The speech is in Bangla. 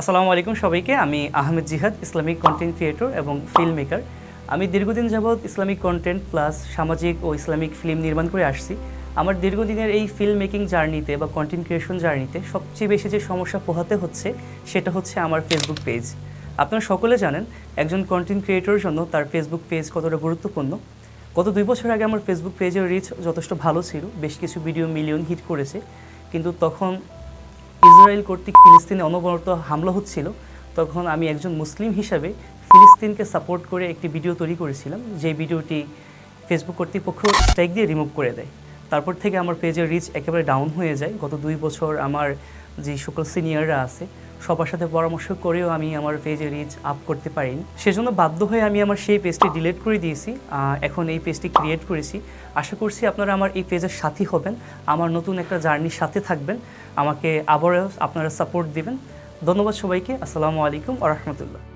আসসালামু আলাইকুম সবাইকে। আমি Ahmed Jihad, Islamic content creator এবং ফিল্ম মেকার আমি দীর্ঘদিন যাবৎ ইসলামিক কন্টেন্ট প্লাস সামাজিক ও ইসলামিক ফিল্ম নির্মাণ করে আসছি। আমার দীর্ঘদিনের এই ফিল্ম মেকিং জার্নিতে বা কন্টেন্ট ক্রিয়েশন জার্নিতে সবচেয়ে বেশি যে সমস্যা পোহাতে হচ্ছে, সেটা হচ্ছে আমার ফেসবুক পেজ আপনারা সকলে জানেন, একজন কন্টেন্ট ক্রিয়েটরের জন্য তার ফেসবুক পেজ কতটা গুরুত্বপূর্ণ। গত দুই বছর আগে আমার ফেসবুক পেজের রিচ যথেষ্ট ভালো ছিল। বেশ কিছু ভিডিও মিলিয়ন হিট করেছে। কিন্তু তখন ইসরায়েল কর্তৃক ফিলিস্তিনে অনবরত হামলা হচ্ছিল, তখন আমি একজন মুসলিম হিসাবে ফিলিস্তিনকে সাপোর্ট করে একটি ভিডিও তৈরি করেছিলাম যে ভিডিওটি ফেসবুক কর্তৃপক্ষ স্ট্রাইক দিয়ে রিমুভ করে দেয়। তারপর থেকে আমার পেজের রিচ একেবারে ডাউন হয়ে যায়। গত দুই বছর আমার যে সকল সিনিয়ররা আছে সবার সাথে পরামর্শ করেও আমি আমার পেজে রিচ আপ করতে পারিনি। সেজন্য বাধ্য হয়ে আমি আমার সেই পেজটি ডিলিট করে দিয়েছি। এখন এই পেজটি ক্রিয়েট করেছি। আশা করছি আপনারা আমার এই পেজের সাথী হবেন। আমার নতুন একটা জার্নির সাথে থাকবেন। আমাকে আবারও আপনারা সাপোর্ট দিবেন। ধন্যবাদ সবাইকে। আসসালামু আলাইকুম আ রহমতুল্লাহ।